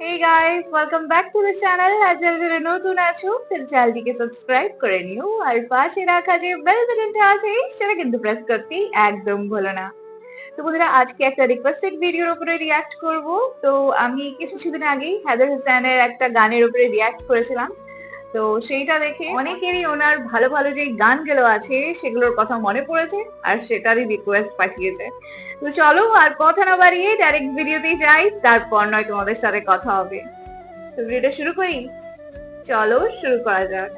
Hey guys welcome back to the channel আর যারা নতুন আছো তাহলে চ্যানেলটিকে সাবস্ক্রাইব করে নিও। আর পাশে রাখা যে বেল বাটনটা আছে সেটা কিন্তু প্রেস করতে একদম ভুলো না। তো বন্ধুরা, আজকে একটা রিকোয়েস্টেড ভিডিওর উপরে রিয়াক্ট করব। তো আমি কিছু কিছুদিন আগেই হায়দার হোসেনের একটা গানের উপরে রিয়াক্ট করেছিলাম। তো সেইটা দেখে অনেকেরই ওনার ভালো ভালো যে গানগুলো আছে, সেগুলোর কথা মনে পড়েছে আর সেটারই রিকোয়েস্ট পাঠিয়েছে। তো চলো আর কথা না বাড়িয়ে ডাইরেক্ট ভিডিওতেই যাই, তারপর নয় তোমাদের সাথে কথা হবে। তো ভিডিওটা শুরু করি। চলো শুরু করা যাক।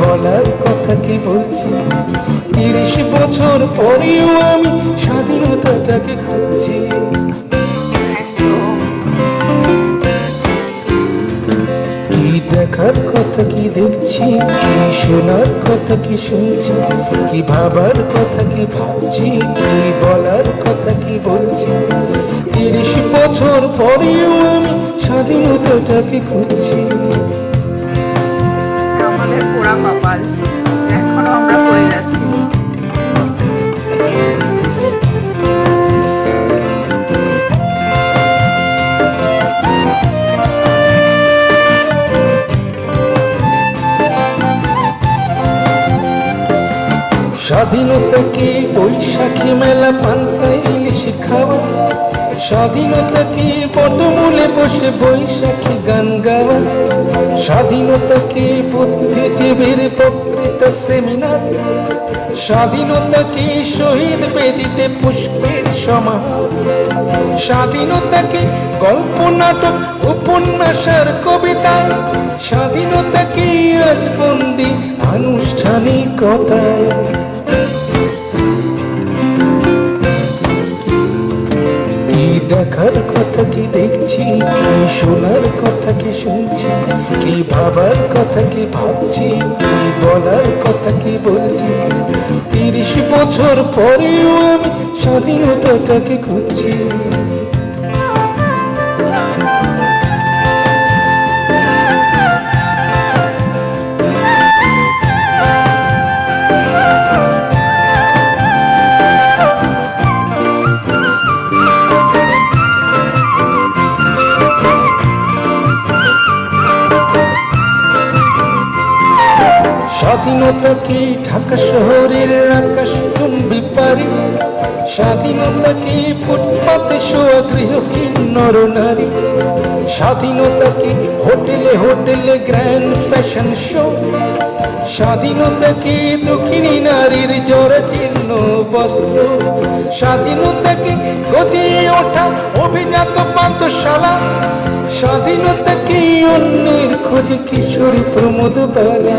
বলার কথা কি বলছি? তিরিশ বছর পরেও আমি স্বাধীনতাটাকে খুঁজছি। দেখার কথা কি দেখছি? কি শোনার কথা কি শুনছি? কি ভাবার কথা কি ভাবছি? কি বলার কথা কি বলছি? তিরিশ বছর পরেও আমি স্বাধীনতাটাকে খুঁজছি। আমাদের পোড়া কপাল। এখনও আমরা পড়ে যাচ্ছি। স্বাধীনতা কি বৈশাখী মেলা পান্তা ইলিশ খাওয়া? স্বাধীনতা কি বটমূলে বসে বৈশাখী গান গাওয়া? স্বাধীনতা কি বুদ্ধিজীবীর প্রকৃত সেমিনার? স্বাধীনতা কি শহীদ বেদিতে পুষ্পের সমাহার? স্বাধীনতা কি গল্প, নাটক, উপন্যাসের কবিতা? স্বাধীনতা কি আজ বন্দি আনুষ্ঠানিকতায়? কথা কি ভাবছি? কি বলার কথা কি বলছি? তিরিশ বছর পরেও আমি স্বাধীনতাটাকে খুঁজছি। স্বাধীনতা কি ঢাকা শহরের আকাশ চুম্বি পারি। স্বাধীনতা কি ফুটপাতে শোয়া গৃহহীন নর নারী স্বাধীনতা হোটেলে হোটেলে গ্র্যান্ড ফ্যাশন শো। স্বাধীনতা কি দক্ষিণী নারীর জরাজীর্ণ বস্ত্র। স্বাধীনতা কি গজিয়ে ওঠা অভিজাত পান্তশালা স্বাধীনতা কি অন্যের খোঁজে কিশোরী প্রমোদ বেলা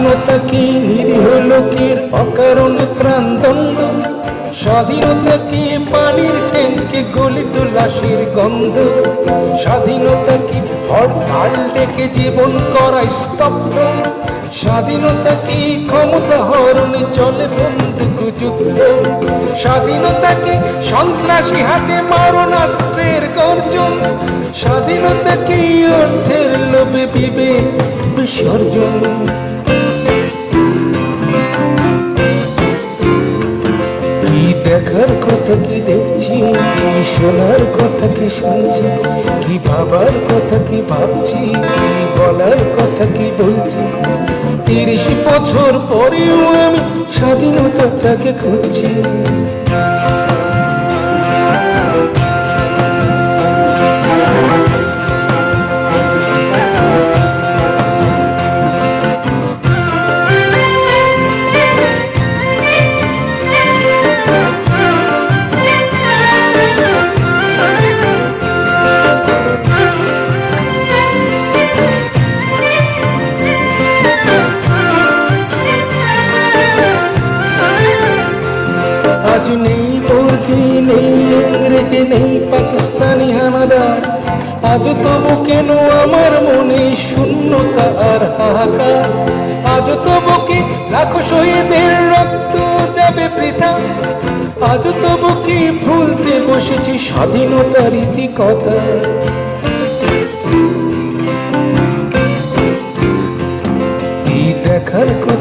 স্বাধীনতা কি নিরীহ লোকের অকারণ প্রাণদণ্ড? স্বাধীনতা কি পানির ট্যাঙ্কে গলিত লাশের গন্ধ? স্বাধীনতা কি হরতাল ডেকে জীবন করা স্তব্ধ? স্বাধীনতা কি ক্ষমতা হরণে চলে বন্দুক যুদ্ধ? স্বাধীনতাকে সন্ত্রাসী হাতে মারণাস্ত্রের গর্জন? স্বাধীনতাকে অর্থের লোভে বিবেক বিসর্জন? দেখার কথা কি দেখছি? কি শোনার কথা কি শুনছি? কি ভাবার কথা কি ভাবছি? কি বলার কথা কি বলছি? তিরিশ বছর পরেও আমি স্বাধীনতাটাকে খুঁজছি। আজ তবু কেন আমার মনে শূন্যতা আর হাহাকার? আজ তবু কি লাখো শহীদের রক্ত যাবে বৃথা? আজ তবু কি ভুলতে বসেছি স্বাধীনতার ইতিকতা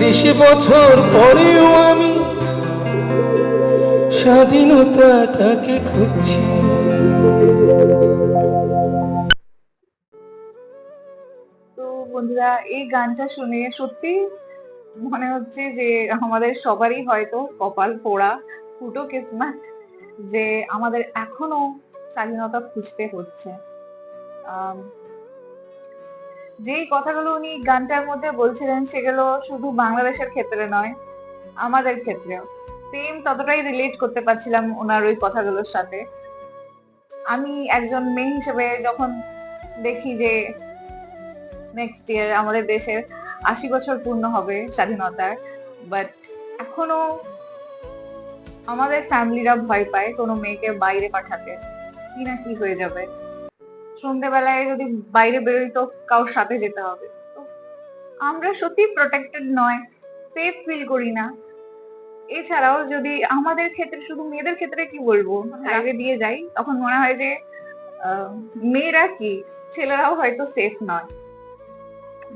তিরিশ বছর পরেও আমি স্বাধীনতাটাকে খুঁজছি। তো বন্ধুরা, এই গানটা শুনে সত্যি মনে হচ্ছে যে আমাদের সবারই হয়তো কপাল পোড়া, ফুটো কিসমত, যে আমাদের এখনও স্বাধীনতা খুঁজতে হচ্ছে। যেই কথাগুলো উনি গানটার মধ্যে বলছিলেন সেগুলো শুধু বাংলাদেশের ক্ষেত্রে নয়, আমাদের ক্ষেত্রেও। সেম ততটাই রিলেট করতে পারছিলাম ওনার ওই কথাগুলোর সাথে। আমি একজন মেয়ে হিসেবে যখন দেখি যে নেক্সট ইয়ার আমাদের দেশের আশি বছর পূর্ণ হবে স্বাধীনতার বাট এখনও আমাদের ফ্যামিলিরা ভয় পায় কোনো মেয়েকে বাইরে পাঠাতে, কি না কি হয়ে যাবে। সন্ধ্যেবেলায় যদি বাইরে বেরোই তো কারোর সাথে যেতে হবে। আমরা সত্যি প্রোটেক্টেড নয় সেফ ফিল করি না। এছাড়াও যদি আমাদের ক্ষেত্রে শুধু মেয়েদের ক্ষেত্রে কি বলব? হাইওয়ে দিয়ে যাই তখন মনে হয় যে মেয়েরা কি? ছেলেরাও হয়তো সেফ নয়।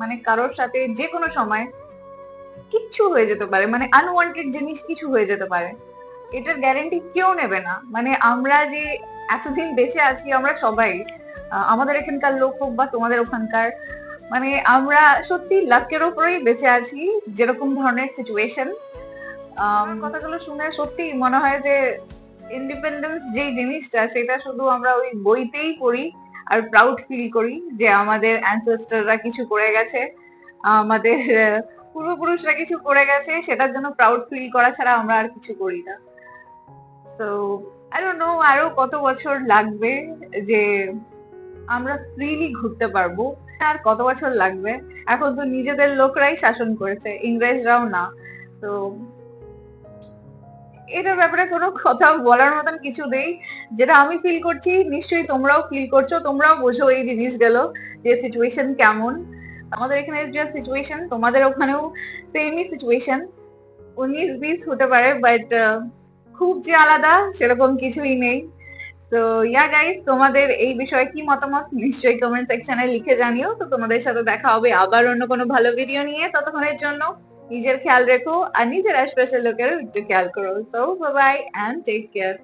মানে কারোর সাথে যে কোনো সময় কিচ্ছু হয়ে যেতে পারে। মানে আনওয়ান্টেড জিনিস কিছু হয়ে যেতে পারে। এটার গ্যারেন্টি কেউ নেবে না। মানে আমরা যে এতদিন বেঁচে আছি আমরা সবাই আমাদের এখানকার লোক হোক বা তোমাদের ওখানকার মানে আমরা সত্যি লাকের ওপরেই বেঁচে আছি যেরকম ধরনের সিচুয়েশন কথাগুলো শুনে সত্যি মনে হয় যে ইন্ডিপেন্ডেন্স যেই জিনিসটা, সেটা শুধু আমরা ওই বইতেই পড়ি আর প্রাউড ফিল করি যে আমাদের অ্যানসেস্টাররা কিছু করে গেছে, আমাদের পূর্বপুরুষরা কিছু করে গেছে, সেটার জন্য প্রাউড ফিল করা ছাড়া আমরা আর কিছু করি না। সো ডোন্ট নো আরও কত বছর লাগবে যে আমরা ফ্রিলি ঘুরতে পারব। আর কত বছর লাগবে? এখন তো নিজেদের লোকরাই শাসন করেছে, ইংরেজরাও না। তো এটার ব্যাপারে কোনো কথা বলার মতন কিছু নেই। যেটা আমি ফিল করছি, নিশ্চয়ই তোমরাও ফিল করছ, তোমরাও বোঝো এই জিনিসগুলো, যে সিচুয়েশন কেমন। আমাদের এখানে যে সিচুয়েশন তোমাদের ওখানেও সেমই সিচুয়েশন উনিশ বিশ হতে পারে বাট খুব যে আলাদা, সেরকম কিছুই নেই। তো ইয়া গাইস তোমাদের এই বিষয়ে কি মতামত নিশ্চয়ই কমেন্ট সেকশনে লিখে জানিও। তো তোমাদের সাথে দেখা হবে আবার অন্য কোনো ভালো ভিডিও নিয়ে ততক্ষণের জন্য। নিজের খেয়াল রেখো আর নিজের আশপাশের লোকেরও একটু খেয়াল করো। So bye and take care